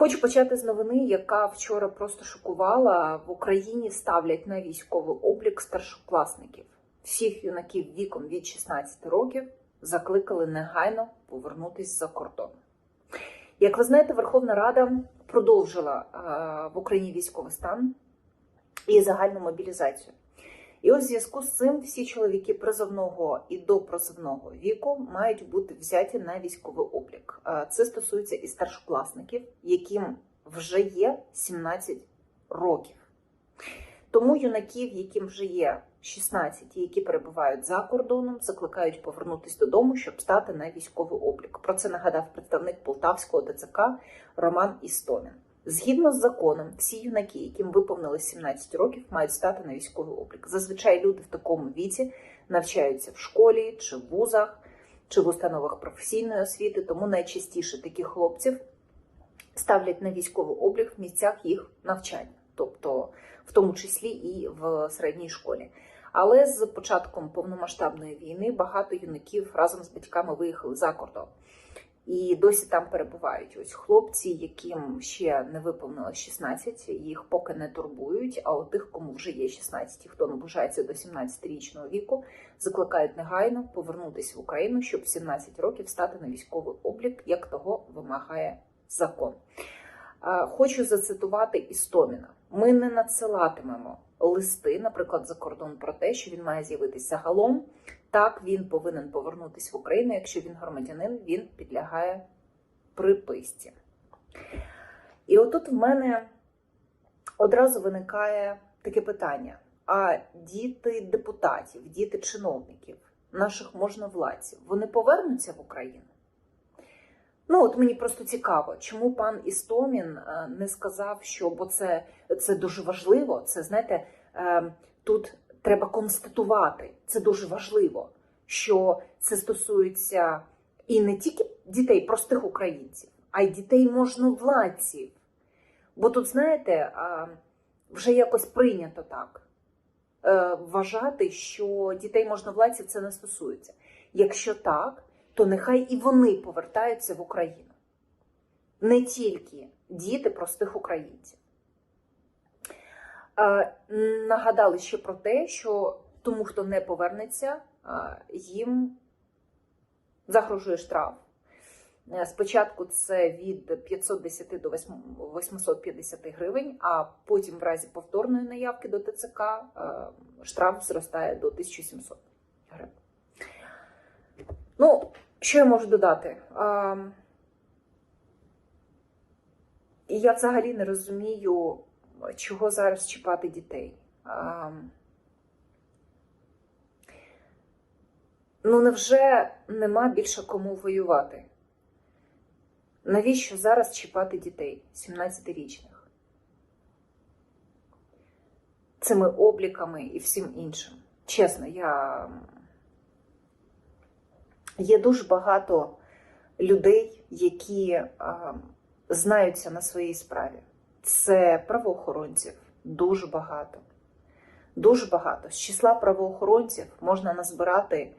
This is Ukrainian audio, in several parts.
Хочу почати з новини, яка вчора просто шокувала. В Україні ставлять на військовий облік старшокласників. Всіх юнаків віком від 16 років закликали негайно повернутися за кордон. Як ви знаєте, Верховна Рада продовжила е, в Україні військовий стан і загальну мобілізацію. І в зв'язку з цим всі чоловіки призовного і допризовного віку мають бути взяті на військовий облік. Це стосується і старшокласників, яким вже є 17 років. Тому юнаків, яким вже є 16 які перебувають за кордоном, закликають повернутися додому, щоб стати на військовий облік. Про це нагадав представник Полтавського ТЦК Роман Істомін. Згідно з законом, всі юнаки, яким виповнилось 17 років, мають стати на військовий облік. Зазвичай люди в такому віці навчаються в школі чи в вузах, чи в установах професійної освіти, тому найчастіше таких хлопців ставлять на військовий облік в місцях їх навчання, тобто в тому числі і в середній школі. Але з початком повномасштабної війни багато юнаків разом з батьками виїхали за кордон і досі там перебувають. Ось хлопці, яким ще не виповнилось 16, їх поки не турбують. А от тих, кому вже є 16, хто наближається до 17-річного віку, закликають негайно повернутися в Україну, щоб в 17 років стати на військовий облік, як того вимагає закон. Хочу зацитувати Істоміна: ми не надсилатимемо листи, наприклад, за кордон про те, що він має з'явитися загалом. Так, він повинен повернутися в Україну. Якщо він громадянин, він підлягає приписці. І отут в мене одразу виникає таке питання: а діти депутатів, діти чиновників, наших можновладців, вони повернуться в Україну? Ну, от мені просто цікаво, чому пан Істомін е, не сказав, що бо це, це дуже важливо. Це знаєте, е, тут треба констатувати, це дуже важливо, що це стосується і не тільки дітей, простих українців, а й дітей можновладців. Бо тут, знаєте, вже якось прийнято так е, вважати, що дітей можновладців це не стосується. Якщо так, то нехай і вони повертаються в Україну. Не тільки діти простих українців. Е, Нагадали ще про те, що тому, хто не повернеться, е, їм загрожує штраф. Е, Спочатку це від 510 до 850 гривень, а потім, в разі повторної наявки до ТЦК, е, штраф зростає до 1700 гривень. Ну, що я можу додати? А, я взагалі не розумію, чого зараз чіпати дітей. Ну, невже нема більше кому воювати? Навіщо зараз чіпати дітей 17-річних? Цими обліками і всім іншим. Чесно, я. Є дуже багато людей, які а, знаються на своїй справі. Це правоохоронців дуже багато. Дуже багато. З числа правоохоронців можна назбирати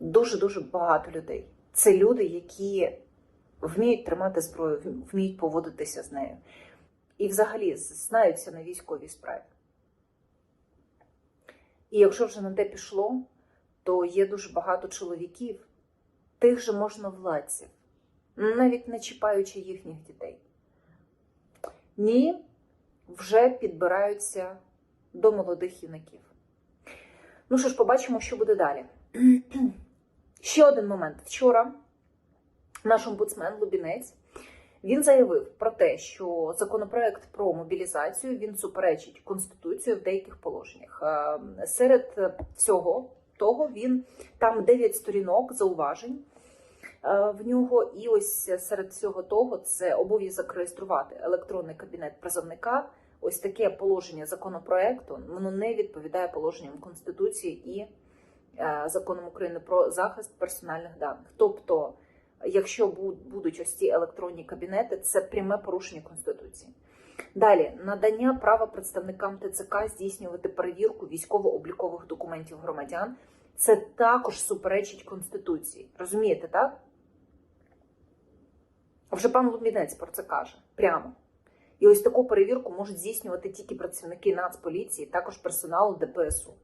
дуже-дуже багато людей. Це люди, які вміють тримати зброю, вміють поводитися з нею. І взагалі знаються на військовій справі. І якщо вже на те пішло, то є дуже багато чоловіків, тих же можновладців, навіть не чіпаючи їхніх дітей. Ні, вже підбираються до молодих юнаків. Ну що ж, побачимо, що буде далі. Ще один момент. Вчора наш омбудсмен Лубінець він заявив про те, що законопроект про мобілізацію він суперечить Конституції в деяких положеннях. Е, Серед всього того він там 9 сторінок зауважень в нього, і ось серед всього того це обов'язок реєструвати електронний кабінет призовника. Ось таке положення законопроекту воно не відповідає положенням Конституції і е, законом України про захист персональних даних. Тобто, якщо будуть ось ці електронні кабінети, це пряме порушення Конституції. Далі надання права представникам ТЦК здійснювати перевірку військово-облікових документів громадян. Це також суперечить Конституції. Розумієте, так? Вже пан Лубінець про це каже прямо. І ось таку перевірку можуть здійснювати тільки працівники Нацполіції, також персоналу ДПСУ.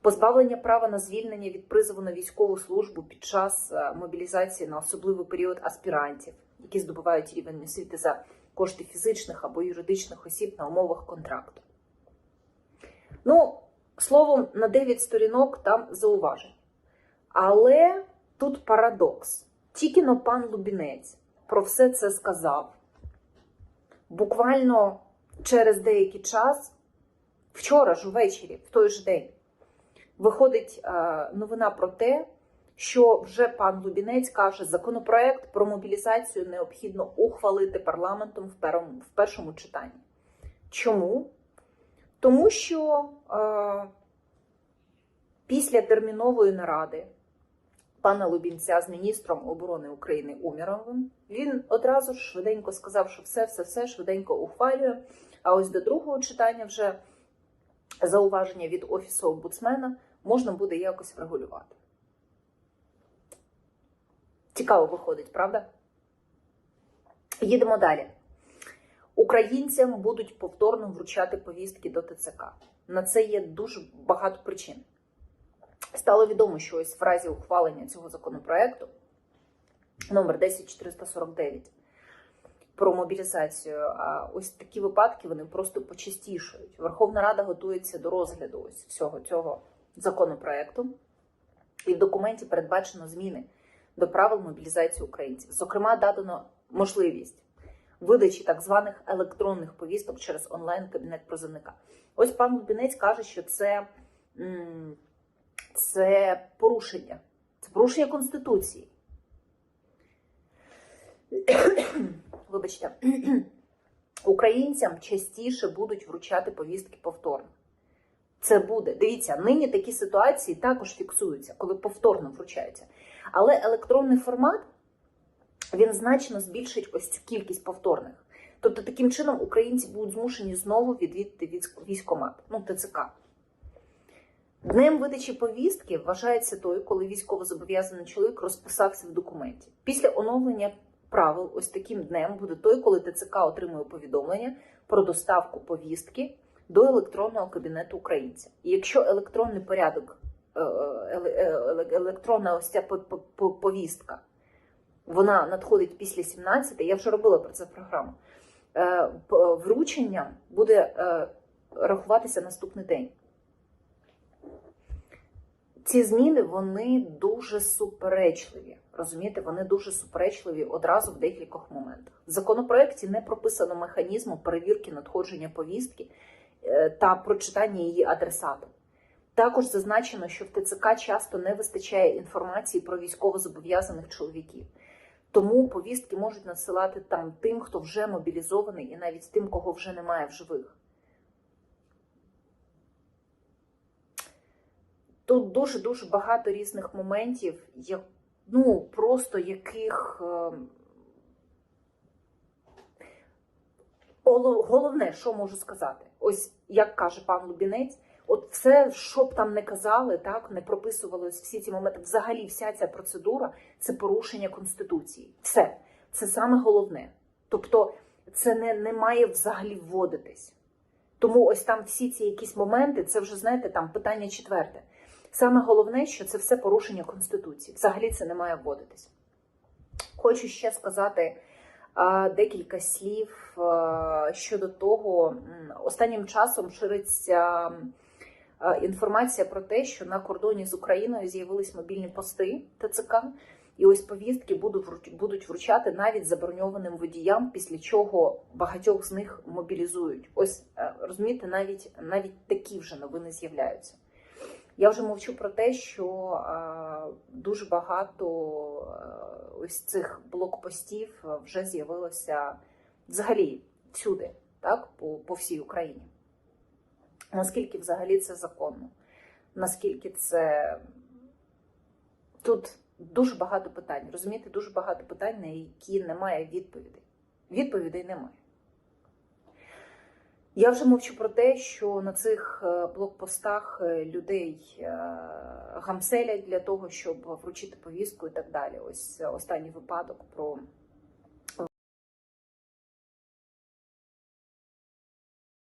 Позбавлення права на звільнення від призову на військову службу під час е, мобілізації на особливий період аспірантів, які здобувають рівень освіти за кошти фізичних або юридичних осіб на умовах контракту. Ну, словом, на 9 сторінок там зауважень. Але тут парадокс. Тільки но пан Лубінець про все це сказав. Буквально через деякий час, вчора ж увечері, в той же день, виходить е, новина про те, що вже пан Лубінець каже, законопроект про мобілізацію необхідно ухвалити парламентом в першому читанні. Чому? Тому що е, після термінової наради пана Лубінця з міністром оборони України Уміровим він одразу ж швиденько сказав, що все, все, все швиденько ухвалює. А ось до другого читання вже зауваження від офісу омбудсмена можна буде якось врегулювати. Цікаво виходить, правда? Їдемо далі. Українцям будуть повторно вручати повістки до ТЦК. На це є дуже багато причин. Стало відомо, що ось в разі ухвалення цього законопроекту номер 10449 про мобілізацію, ось такі випадки вони просто почастішують. Верховна Рада готується до розгляду ось всього цього законопроекту, і в документі передбачено зміни до правил мобілізації українців. Зокрема, дадено можливість видачі так званих електронних повісток через онлайн-кабінет призовника. Ось пан Лубінець каже, що це, це порушення, це порушення Конституції. Вибачте, українцям частіше будуть вручати повістки повторно. Це буде. Дивіться, нині такі ситуації також фіксуються, коли повторно вручаються. Але електронний формат він значно збільшить ось цю кількість повторних. Тобто, таким чином українці будуть змушені знову відвідати військомат, ну ТЦК. Днем видачі повістки вважається той, коли військовозобов'язаний чоловік розписався в документі. Після оновлення правил, ось таким днем буде той, коли ТЦК отримує повідомлення про доставку повістки до електронного кабінету українця. І якщо електронний порядок, е, е, електронна ось ця повістка, вона надходить після 17, я вже робила про це програму. е, Вручення буде е, рахуватися наступний день. Ці зміни вони дуже суперечливі. Розумієте, вони дуже суперечливі одразу в декількох моментах. В законопроекті не прописано механізму перевірки надходження повістки е, та прочитання її адресатом. Також зазначено, що в ТЦК часто не вистачає інформації про військовозобов'язаних чоловіків. Тому повістки можуть надсилати там тим, хто вже мобілізований, і навіть тим, кого вже немає в живих. Тут дуже-дуже багато різних моментів, ну, просто яких е, головне, що можу сказати, ось як каже пан Лубінець, от все, що б там не казали, так не прописувалось всі ці моменти. Взагалі, вся ця процедура це порушення конституції. Все це саме головне. Тобто, це не, не має взагалі вводитись. Тому ось там всі ці якісь моменти, це вже знаєте, там питання четверте. Саме головне, що це все порушення Конституції. Взагалі це не має вводитись. Хочу ще сказати декілька слів щодо того, останнім часом шириться інформація про те, що на кордоні з Україною з'явились мобільні пости ТЦК, і ось повістки будуть вручати навіть заброньованим водіям, після чого багатьох з них мобілізують. Ось розумієте, навіть навіть такі вже новини з'являються. Я вже мовчу про те, що дуже багато ось цих блокпостів вже з'явилося взагалі всюди, так, по, по всій Україні. Наскільки взагалі це законно? Наскільки це тут дуже багато питань, розумієте, дуже багато питань, на які немає відповідей. Відповідей немає. Я вже мовчу про те, що на цих е, блокпостах е, людей е, гамселять для того, щоб вручити повістку і так далі. Ось останній випадок про